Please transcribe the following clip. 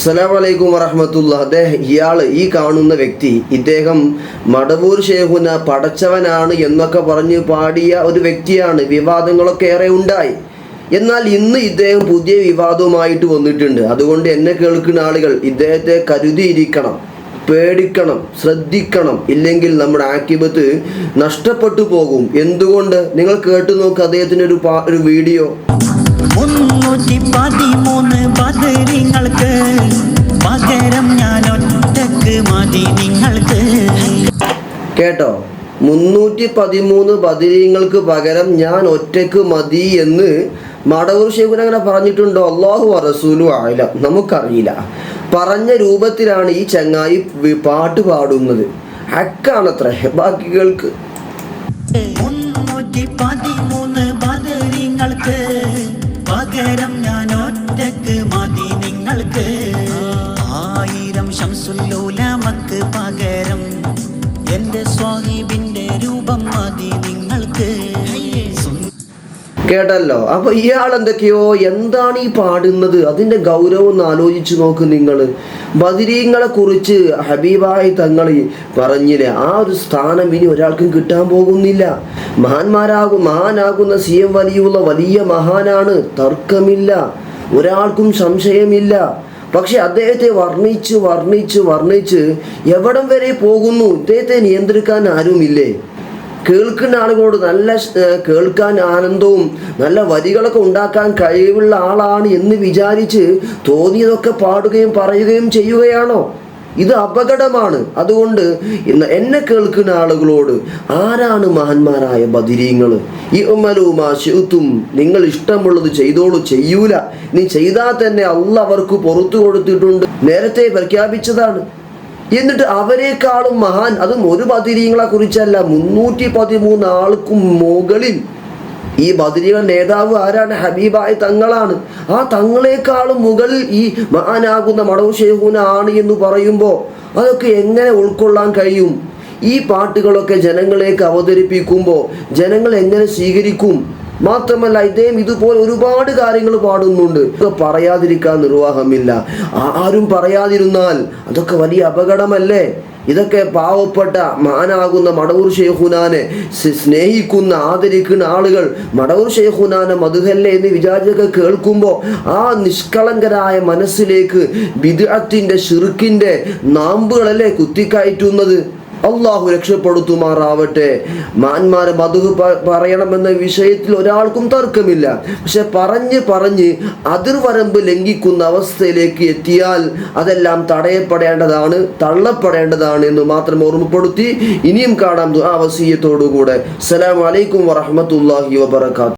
അസ്സലാമു അലൈക്കും വറഹമത്തുള്ള അദ്ദേഹം ഇയാൾ ഈ കാണുന്ന വ്യക്തി ഇദ്ദേഹം മടവൂർ ഷേഖുന പടച്ചവനാണ് എന്നൊക്കെ പറഞ്ഞ് പാടിയ ഒരു വ്യക്തിയാണ്. വിവാദങ്ങളൊക്കെ ഏറെ ഉണ്ടായി. എന്നാൽ ഇന്ന് ഇദ്ദേഹം പുതിയ വിവാദവുമായിട്ട് വന്നിട്ടുണ്ട്. അതുകൊണ്ട് എന്നെ കേൾക്കുന്ന ആളുകൾ ഇദ്ദേഹത്തെ കരുതിയിരിക്കണം പേടിക്കണം ശ്രദ്ധിക്കണം. ഇല്ലെങ്കിൽ നമ്മുടെ ആക്കിബത്ത് നഷ്ടപ്പെട്ടു പോകും. എന്തുകൊണ്ട്? നിങ്ങൾ കേട്ടു നോക്ക് അദ്ദേഹത്തിന്റെ ഒരു ഒരു വീഡിയോ. മുന്നൂറ്റി പതിമൂന്ന് ബദരിങ്ങൾക്ക് പകരം ഞാൻ ഒറ്റയ്ക്ക് മതി നിങ്ങൾക്ക്. കേട്ടോ? മുന്നൂറ്റി പതിമൂന്ന് ബദിരീങ്ങൾക്ക് പകരം ഞാൻ ഒറ്റയ്ക്ക് മതി എന്ന് മടവൂർ ശേഖുൻ അങ്ങനെ പറഞ്ഞിട്ടുണ്ടോ? അള്ളാഹു റസൂലു ആയില്ല നമുക്കറിയില്ല. പറഞ്ഞ രൂപത്തിലാണ് ഈ ചങ്ങായി പാട്ട് പാടുന്നത്. ഹക്കാണത്രേ ബാക്കി നിങ്ങൾക്ക് ആയിരം ശംസുല്ലോലമക്ക് പകരം. എന്റെ സ്വാഹിബിന്റെ രൂപം മതി നിങ്ങൾക്ക്. കേട്ടല്ലോ? അപ്പൊ ഇയാൾ എന്തൊക്കെയോ എന്താണ് ഈ പാടുന്നത്? അതിന്റെ ഗൗരവം ഒന്ന് ആലോചിച്ചു നോക്ക് നിങ്ങൾ ബദിരീങ്ങളെ കുറിച്ച് ഹബീബായി തങ്ങൾ പറഞ്ഞില്ലേ ആ ഒരു സ്ഥാനം ഇനി ഒരാൾക്കും കിട്ടാൻ പോകുന്നില്ല. മഹാന്മാരാകും മഹാനാകുന്ന സി എം വലിയുള്ള വലിയ മഹാനാണ് തർക്കമില്ല. ഒരാൾക്കും സംശയമില്ല. പക്ഷെ അദ്ദേഹത്തെ വർണിച്ച് വർണിച്ച് വർണിച്ച് എവിടം വരെ പോകുന്നു? ഇദ്ദേഹത്തെ നിയന്ത്രിക്കാൻ ആരുമില്ലേ? കേൾക്കുന്ന ആളുകളോട് നല്ല കേൾക്കാൻ ആനന്ദവും നല്ല വരികളൊക്കെ ഉണ്ടാക്കാൻ കഴിവുള്ള ആളാണ് എന്ന് വിചാരിച്ച് തോന്നിയതൊക്കെ പാടുകയും പറയുകയും ചെയ്യുകയാണോ? ഇത് അപകടമാണ്. അതുകൊണ്ട് എന്നെ കേൾക്കുന്ന ആളുകളോട് ആരാണ് മഹാന്മാരായ ബദിരീങ്ങൾ ഉമ്മലുമാ നിങ്ങൾ ഇഷ്ടമുള്ളത് ചെയ്തോളൂ. ചെയ്യൂല. നീ ചെയ്താൽ തന്നെ അല്ല അവർക്ക് പുറത്തു കൊടുത്തിട്ടുണ്ട്. നേരത്തെ പ്രഖ്യാപിച്ചതാണ്. എന്നിട്ട് അവരെക്കാളും മഹാൻ. അതും ഒരു ബദിരീങ്ങളെ കുറിച്ചല്ല. മുന്നൂറ്റി പതിമൂന്ന് ആൾക്കും മുകളിൽ. ഈ ബദിരികൾ നേതാവ് ആരാണ്? ഹബീബായ തങ്ങളാണ്. ആ തങ്ങളെക്കാളും മുകളിൽ ഈ മഹാനാകുന്ന മടവ് ഷെയ്ഖൂന ആണ് എന്ന് പറയുമ്പോൾ അതൊക്കെ എങ്ങനെ ഉൾക്കൊള്ളാൻ കഴിയും? ഈ പാട്ടുകളൊക്കെ ജനങ്ങളിലേക്ക് അവതരിപ്പിക്കുമ്പോൾ ജനങ്ങൾ എങ്ങനെ സ്വീകരിക്കും? മാത്രമല്ല ഇദ്ദേഹം ഇതുപോലെ ഒരുപാട് കാര്യങ്ങൾ പാടുന്നുണ്ട്. ഇതൊക്കെ പറയാതിരിക്കാൻ നിർവാഹമില്ല. ആരും പറയാതിരുന്നാൽ അതൊക്കെ വലിയ അപകടമല്ലേ? ഇതൊക്കെ പാവപ്പെട്ട മാനാകുന്ന മടവൂർ ഷെയ്ഖുനാനെ സ്നേഹിക്കുന്ന ആദരിക്കുന്ന ആളുകൾ മടവൂർ ഷെയ്ഖുനാനെ മധുഹല്ലേ എന്ന് വിചാരിച്ചൊക്കെ കേൾക്കുമ്പോൾ ആ നിഷ്കളങ്കരായ മനസ്സിലേക്ക് ബിദ്അത്തിന്റെ ഷിറുക്കിന്റെ നാമ്പുകളല്ലേ കുത്തിക്കയറ്റുന്നത്? അള്ളാഹു രക്ഷപ്പെടുത്തുമാറാവട്ടെ. മാന്മാരെ മധു പറയണമെന്ന വിഷയത്തിൽ ഒരാൾക്കും തർക്കമില്ല. പക്ഷെ പറഞ്ഞ് പറഞ്ഞ് അതിർവരമ്പ് ലംഘിക്കുന്ന അവസ്ഥയിലേക്ക് എത്തിയാൽ അതെല്ലാം തടയപ്പെടേണ്ടതാണ് തള്ളപ്പെടേണ്ടതാണ് എന്ന് മാത്രം ഓർമ്മപ്പെടുത്തി ഇനിയും കാണാം ആ വസീയത്തോടുകൂടെ. അസ്സലാമു അലൈക്കും വറഹ്മത്തുള്ളാഹി വബറകാത്ത്